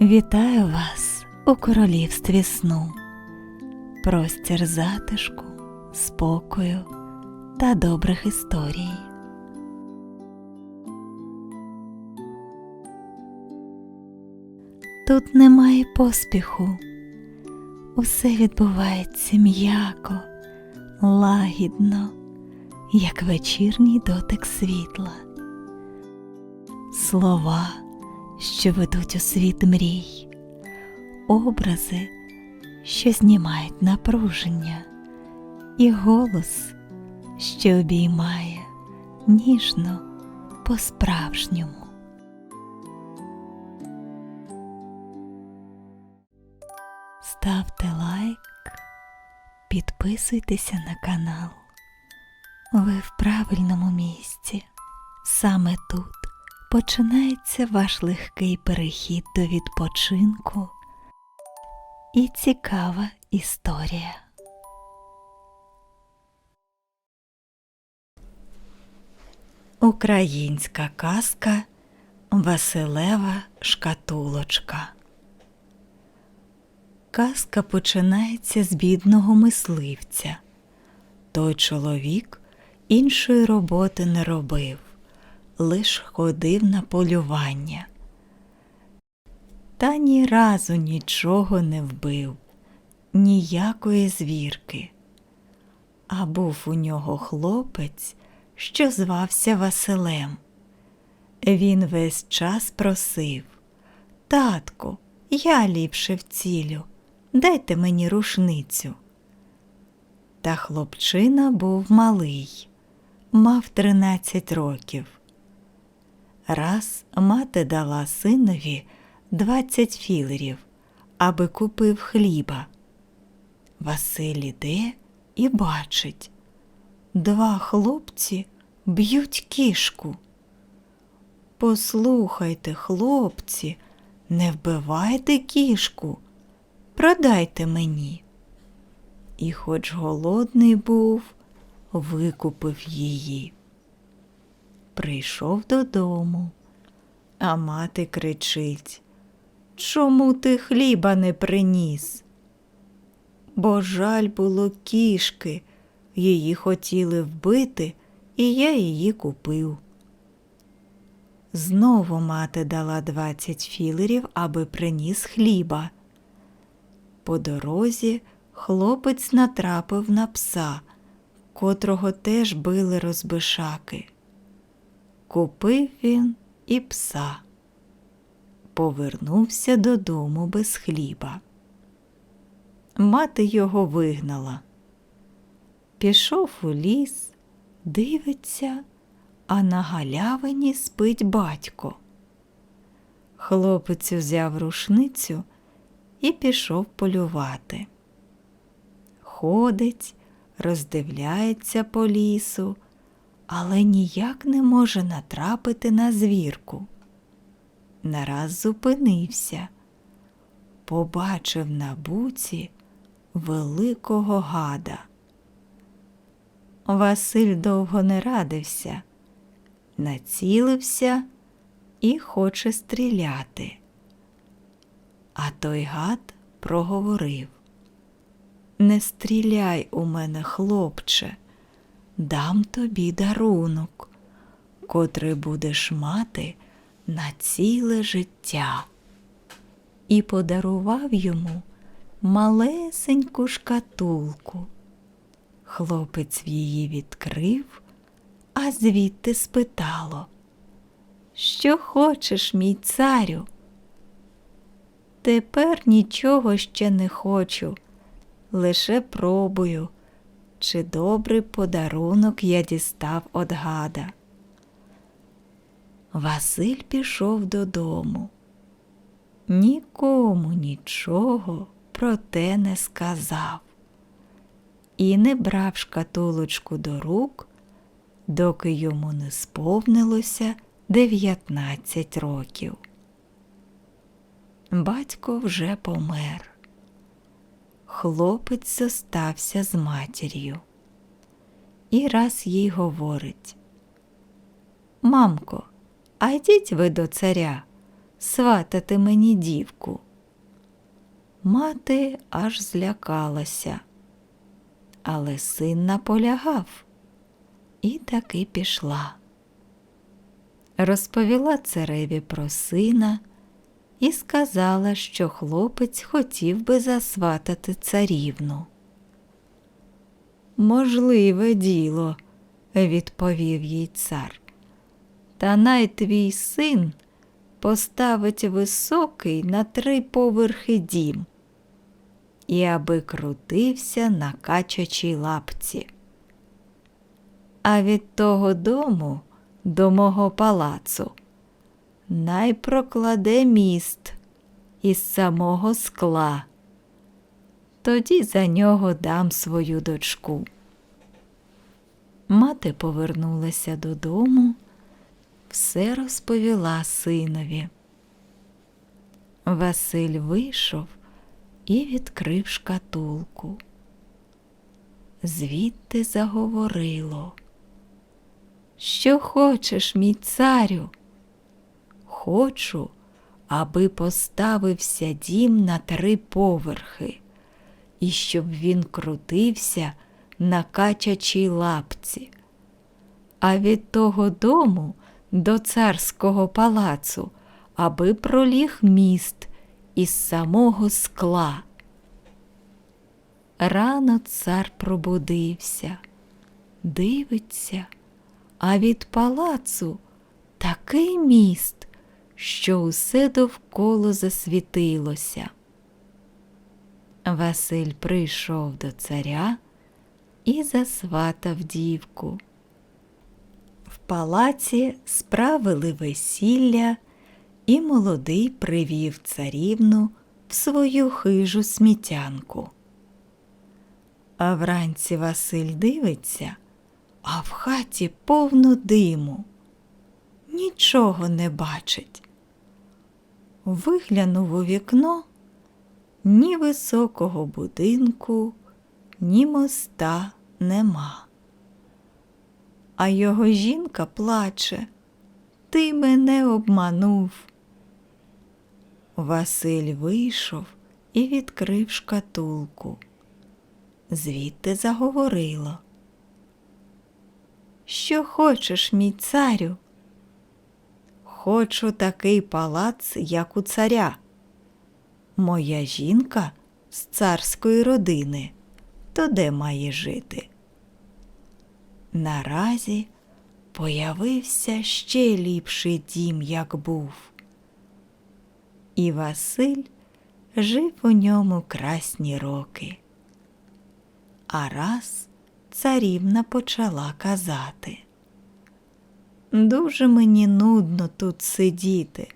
Вітаю вас у королівстві сну, простір затишку, спокою та добрих історій. Тут немає поспіху, усе відбувається м'яко, лагідно, як вечірній дотик світла. Слова, що ведуть у світ мрій, образи, що знімають напруження, і голос, що обіймає ніжно по-справжньому. Ставте лайк, підписуйтеся на канал. Ви в правильному місці. Саме тут починається ваш легкий перехід до відпочинку і цікава історія. Українська казка Василева шкатулочка. Казка починається з бідного мисливця. Той чоловік іншої роботи не робив, лиш ходив на полювання. Та ні разу нічого не вбив, ніякої звірки. А був у нього хлопець, що звався Василем. Він весь час просив Татку, я ліпше вцілю, дайте мені рушницю. Та хлопчина був малий, мав тринадцять років. Раз мати дала синові двадцять філерів, аби купив хліба. Василь іде і бачить два хлопці б'ють кішку. Послухайте, хлопці, не вбивайте кішку, продайте мені. І, хоч голодний був, викупив її. Прийшов додому, а мати кричить Чому ти хліба не приніс? Бо жаль було кішки, її хотіли вбити, і я її купив. Знову мати дала двадцять філерів, аби приніс хліба. По дорозі хлопець натрапив на пса, котрого теж били розбишаки. Купив він і пса. Повернувся додому без хліба. Мати його вигнала. Пішов у ліс, дивиться, а на галявині спить батько. Хлопець взяв рушницю і пішов полювати. Ходить, роздивляється по лісу, але ніяк не може натрапити на звірку. Нараз зупинився, побачив на буці великого гада. Василь довго не радився, націлився і хоче стріляти. А той гад проговорив Не стріляй у мене, хлопче, дам тобі дарунок, котрий будеш мати на ціле життя. І подарував йому малесеньку шкатулку. Хлопець її відкрив, а звідти спитало Що хочеш, мій царю? Тепер нічого ще не хочу, лише пробую, чи добрий подарунок я дістав од гада. Василь пішов додому. Нікому нічого про те не сказав і не брав шкатулочку до рук, доки йому не сповнилося дев'ятнадцять років. Батько вже помер. Хлопець зостався з матір'ю. І раз їй говорить Мамко, а йдіть ви до царя, сватати мені дівку. Мати аж злякалася, але син наполягав і таки пішла. Розповіла цареві про сина і сказала, що хлопець хотів би засватати царівну. Можливе діло, відповів їй цар. Та най твій син поставить високий на три поверхи дім, і аби крутився на качачій лапці. А від того дому до мого палацу най прокладе міст із самого скла. Тоді за нього дам свою дочку. Мати повернулася додому, все розповіла синові. Василь вийшов і відкрив шкатулку. Звідти заговорило. Що хочеш, мій царю? Хочу, аби поставився дім на три поверхи, і щоб він крутився на качачій лапці. А від того дому до царського палацу, аби проліг міст із самого скла. Рано цар пробудився, дивиться, а від палацу такий міст, що усе довкола засвітилося. Василь прийшов до царя і засватав дівку. В палаці справили весілля, і молодий привів царівну в свою хижу смітянку. А вранці Василь дивиться, а в хаті повно диму. Нічого не бачить. Виглянув у вікно ні високого будинку, ні моста нема. А його жінка плаче. Ти мене обманув. Василь вийшов і відкрив шкатулку. Звідти заговорило. Що хочеш, мій царю? Хочу такий палац, як у царя. Моя жінка з царської родини, то де має жити? Наразі появився ще ліпший дім, як був. І Василь жив у ньому красні роки. А раз царівна почала казати. Дуже мені нудно тут сидіти.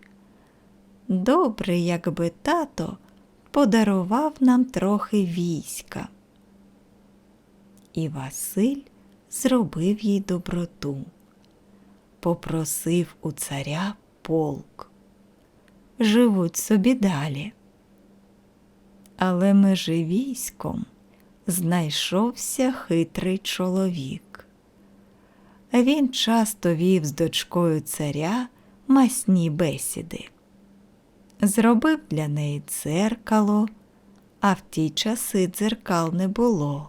Добре, якби тато подарував нам трохи війська. І Василь зробив їй доброту, попросив у царя полк. Живуть собі далі. Але межи військом знайшовся хитрий чоловік. Він часто вів з дочкою царя масні бесіди. Зробив для неї дзеркало, а в ті часи дзеркал не було,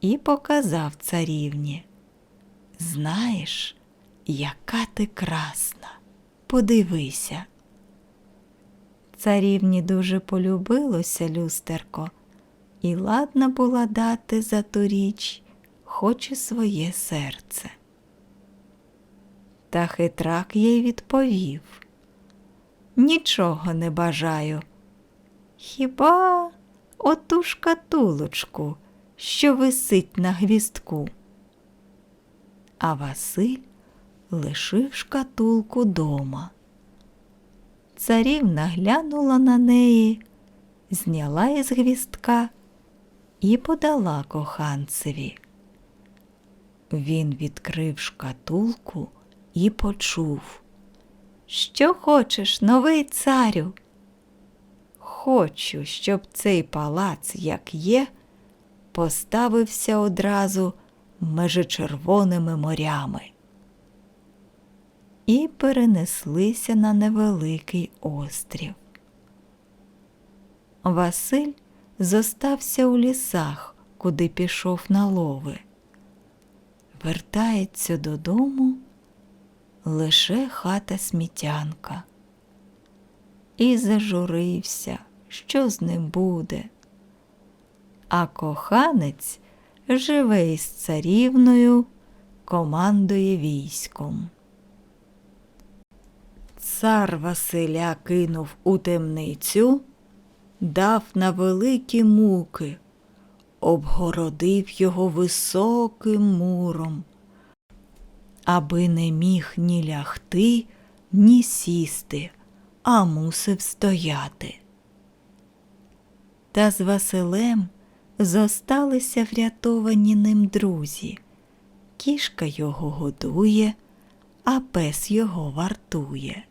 і показав царівні. Знаєш, яка ти красна, подивися. Царівні дуже полюбилося люстерко, і ладна була дати за ту річ хоч і своє серце. Та хитрак їй відповів Нічого не бажаю. Хіба оту шкатулочку, що висить на гвістку? А Василь лишив шкатулку дома. Царівна глянула на неї, зняла із гвістка і подала коханцеві. Він відкрив шкатулку і почув. Що хочеш, новий царю? Хочу, щоб цей палац, як є, поставився одразу межи червоними морями. і перенеслися на невеликий острів. Василь зостався у лісах, куди пішов на лови. Вертається додому лише хата смітянка. І зажурився, що з ним буде. А коханець живе із царівною, командує військом. Цар Василя кинув у темницю, дав на великі муки, обгородив його високим муром, аби не міг ні лягти, ні сісти, а мусив стояти. Та з Василем зосталися врятовані ним друзі. Кішка його годує, а пес його вартує.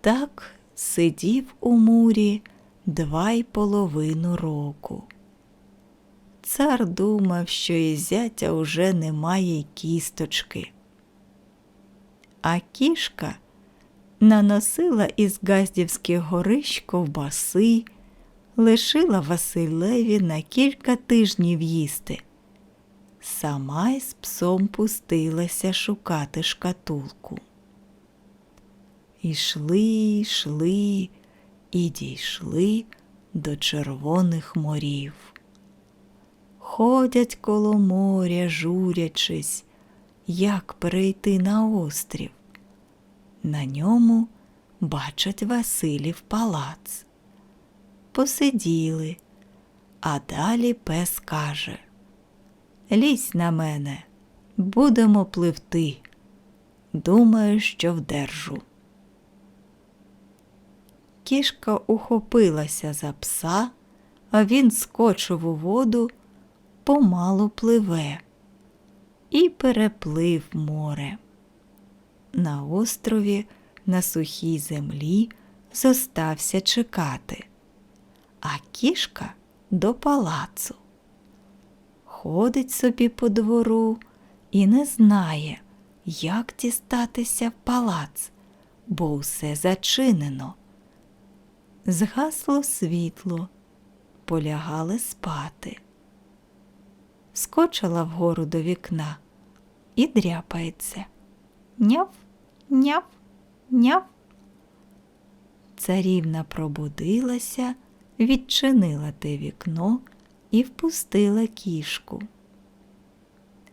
Так сидів у мурі два й половину року. Цар думав, що і зятя уже немає й кісточки. А кішка наносила із газдівських горищ ковбаси, лишила Василеві на кілька тижнів їсти. Сама із псом пустилася шукати шкатулку. Ішли, йшли і дійшли до червоних морів. Ходять коло моря, журячись, як перейти на острів. На ньому бачать Василів палац. Посиділи, а далі пес каже Лізь на мене, будемо пливти. Думаю, що вдержу. Кішка ухопилася за пса, а він скочив у воду, помалу пливе і переплив море. На острові, на сухій землі зостався чекати, а кішка до палацу. Ходить собі по двору і не знає, як дістатися в палац, бо усе зачинено. Згасло світло, полягали спати. Скочила вгору до вікна і дряпається. Няв, няв, няв. Царівна пробудилася, відчинила те вікно і впустила кішку.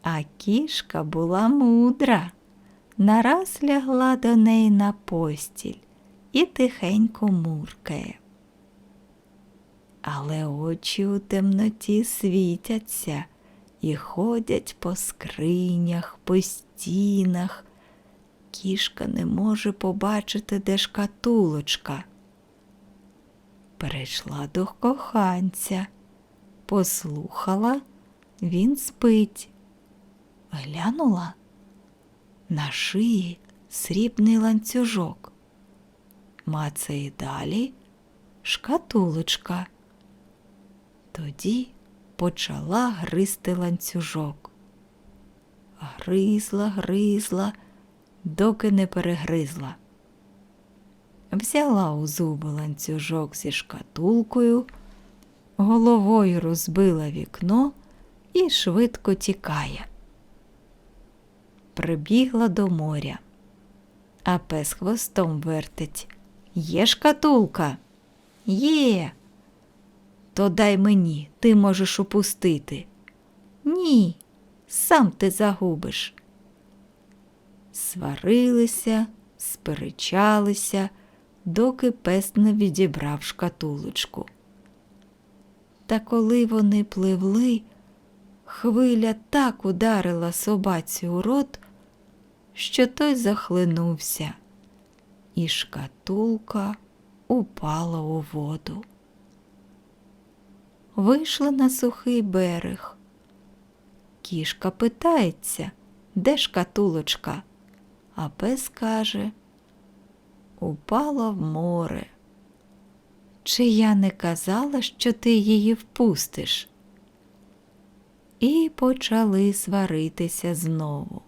А кішка була мудра, нараз лягла до неї на постіль і тихенько муркає. Але очі у темноті світяться і ходять по скринях, по стінах. Кішка не може побачити, де шкатулочка. Перейшла до коханця, послухала, він спить. Глянула на шиї срібний ланцюжок. Мацає далі шкатулочка. Тоді почала гризти ланцюжок. Гризла, гризла, доки не перегризла. Взяла у зуби ланцюжок зі шкатулкою, головою розбила вікно і швидко тікає. Прибігла до моря, а пес хвостом вертить. Є шкатулка? Є. То дай мені, ти можеш упустити. Ні, сам ти загубиш. Сварилися, сперечалися, доки пес не відібрав шкатулочку. Та коли вони пливли, хвиля так ударила собаці у рот, що той захлинувся, і шкатулка упала у воду. Вийшли на сухий берег. Кішка питається, де шкатулочка, а пес каже Упала в море. Чи я не казала, що ти її впустиш? І почали сваритися знову.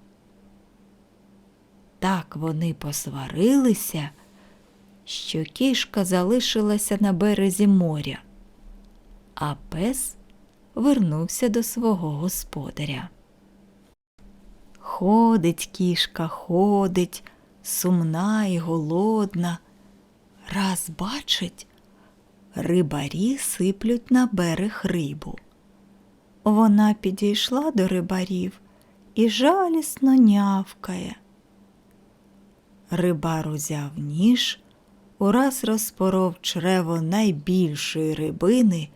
так вони посварилися, що кішка залишилася на березі моря, а пес вернувся до свого господаря. Ходить кішка, ходить, сумна і голодна. Раз бачить, рибарі сиплють на берег рибу. Вона підійшла до рибарів і жалісно нявкає. Рибар узяв ніж, ураз розпоров чрево найбільшої рибини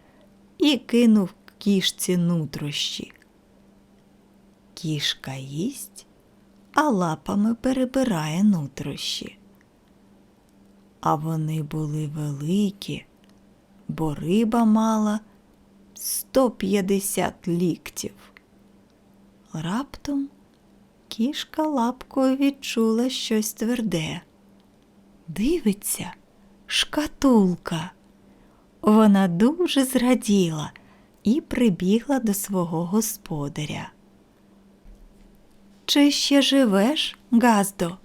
і кинув кішці нутрощі. Кішка їсть, а лапами перебирає нутрощі. А вони були великі, бо риба мала 150 ліктів. Раптом кішка лапкою відчула щось тверде. Дивиться, шкатулка. Вона дуже зраділа і прибігла до свого господаря. Чи ще живеш, Газдо?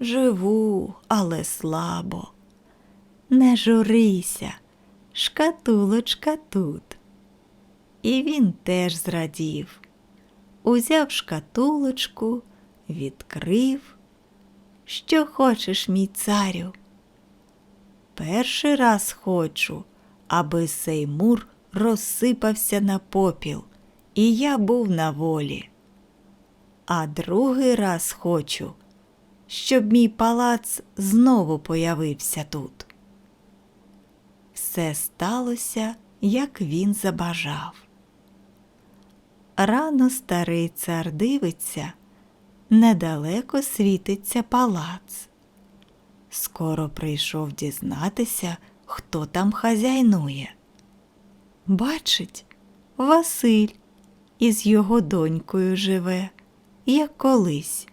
Живу, але слабо. Не журися, шкатулочка тут. І він теж зрадів. Узяв шкатулочку, відкрив. Що хочеш, мій царю? Перший раз хочу, аби Сеймур розсипався на попіл, і я був на волі. А другий раз хочу, щоб мій палац знову появився тут. Все сталося, як він забажав. Рано старий цар дивиться, недалеко світиться палац. Скоро прийшов дізнатися, хто там хазяйнує. Бачить, Василь із його донькою живе, як колись.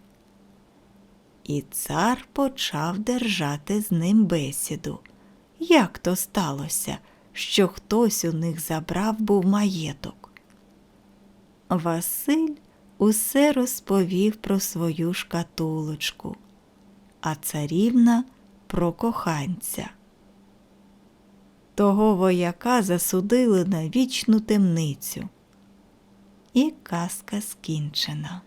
І цар почав держати з ним бесіду. Як то сталося, що хтось у них забрав був маєток? Василь усе розповів про свою шкатулочку, а царівна про коханця. Того вояка засудили на вічну темницю. І казка скінчена.